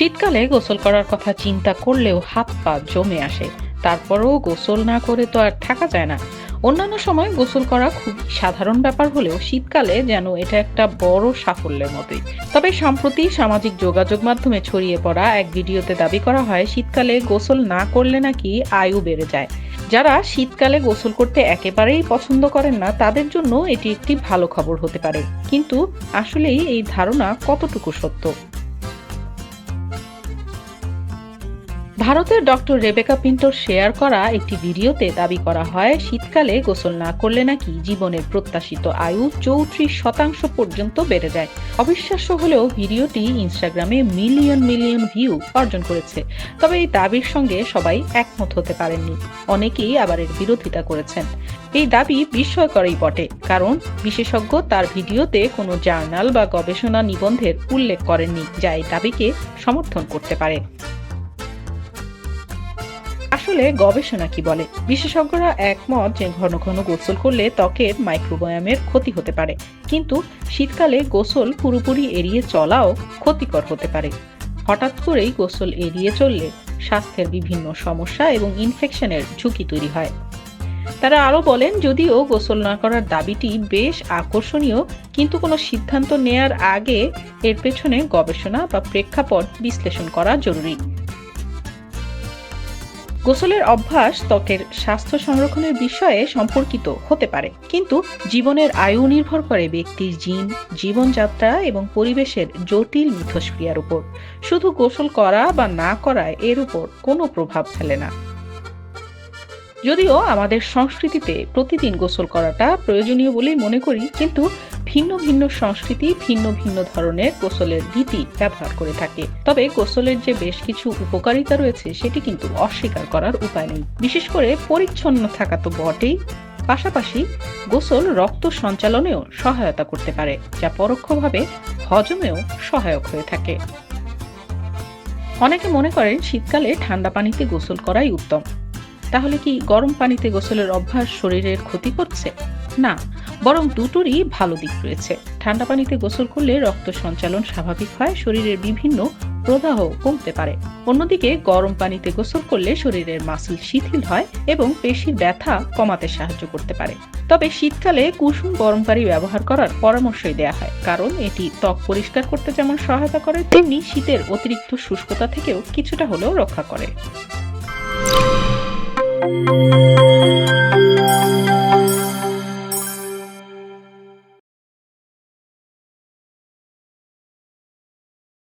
শীতকালে গোসল করার কথা চিন্তা করলেও হাত পা জমে আসে। তারপরেও গোসল না করে তো আর থাকা যায় না। অন্যান্য সময় গোসল করা খুব সাধারণ ব্যাপার হলেও শীতকালে যেন এটা একটা বড় সাফল্যের মতোই। তবে সম্প্রতি সামাজিক যোগাযোগ মাধ্যমে ছড়িয়ে পড়া এক ভিডিওতে দাবি করা হয়, শীতকালে গোসল না করলে নাকি আয়ু বেড়ে যায়। যারা শীতকালে গোসল করতে একেবারেই পছন্দ করেন না, তাদের জন্য এটি একটি ভালো খবর হতে পারে। কিন্তু আসলেই এই ধারণা কতটুকু সত্য? ভারতের ডক্টর রেবেকা পিন্টোর শেয়ার করা একটি ভিডিওতে দাবি করা হয়, শীতকালে গোসল না করলে নাকি জীবনের প্রত্যাশিত আয়ু চৌত্রিশ শতাংশ পর্যন্ত বেড়ে যায়। অবিশ্বাস্য হলেও ভিডিওটি ইনস্টাগ্রামে মিলিয়ন মিলিয়ন ভিউ অর্জন করেছে। তবে এই দাবির সঙ্গে সবাই একমত হতে পারেননি। অনেকেই আবার এর বিরোধিতা করেছেন। এই দাবি বিস্ময়করই বটে, কারণ বিশেষজ্ঞ তার ভিডিওতে কোনো জার্নাল বা গবেষণা নিবন্ধের উল্লেখ করেননি, যা এই দাবিকে সমর্থন করতে পারে। আসলে গবেষণা কি বলে? বিশেষজ্ঞরা একমত যে ঘন ঘন গোসল করলে ত্বকের মাইক্রোবায়ামের ক্ষতি হতে পারে। কিন্তু শীতকালে গোসল পুরোপুরি এড়িয়ে চলাও ক্ষতিকর হতে পারে। হঠাৎ করেই গোসল এড়িয়ে চললে স্বাস্থ্যের বিভিন্ন সমস্যা এবং ইনফেকশনের ঝুঁকি তৈরি হয়। তারা আরও বলেন, যদিও গোসল না করার দাবিটি বেশ আকর্ষণীয়, কিন্তু কোনো সিদ্ধান্ত নেয়ার আগে এর পেছনে গবেষণা বা প্রেক্ষাপট বিশ্লেষণ করা জরুরি। গোসলের অভ্যাস ত্বকের স্বাস্থ্য সংরক্ষণের বিষয়ে সম্পর্কিত হতে পারে। কিন্তু জীবনের আয়ু নির্ভর করে ব্যক্তির জিন, জীবনযাত্রা এবং পরিবেশের জটিল মিথস্ক্রিয়ার উপর। শুধু গোসল করা বা না করায় এর উপর কোনো প্রভাব ফেলে না। যদিও আমাদের সংস্কৃতিতে প্রতিদিন গোসল করাটা প্রয়োজনীয় বলেই মনে করি, কিন্তু ভিন্ন ভিন্ন সংস্কৃতি, ভিন্ন ভিন্ন ধরনের গোসলের রীতি ব্যবহার করে থাকে। তবে গোসলের যে বেশ কিছু উপকারিতা রয়েছে, সেটি কিন্তু অস্বীকার করার উপায় নেই। বিশেষ করে পরিচ্ছন্ন থাকা তো বটেই। পাশাপাশি গোসল রক্ত সঞ্চালনেও সহায়তা করতে পারে, যা পরোক্ষভাবে হজমেও সহায়ক হয়ে থাকে। অনেকে মনে করেন শীতকালে ঠান্ডা পানিতে গোসল করাই উত্তম। তাহলে কি গরম পানিতে গোসলের অভ্যাস শরীরের ক্ষতি করছে? না বরং দুটোরই ভালো দিক রয়েছে। ঠান্ডা পানিতে গোসল করলে রক্ত সঞ্চালন স্বাভাবিক হয়, শরীরের বিভিন্ন প্রদাহ কমতে পারে। অন্যদিকে গরম পানিতে গোসল করলে শরীরের মাসল শিথিল হয় এবং পেশির ব্যথা কমাতে সাহায্য করতে পারে। তবে শীতকালে কুসুম গরম পানি ব্যবহার করার পরামর্শই দেয়া হয়, কারণ এটি ত্বক পরিষ্কার করতে যেমন সহায়তা করে, তেমনি শীতের অতিরিক্ত শুষ্কতা থেকেও কিছুটা হলেও রক্ষা করে।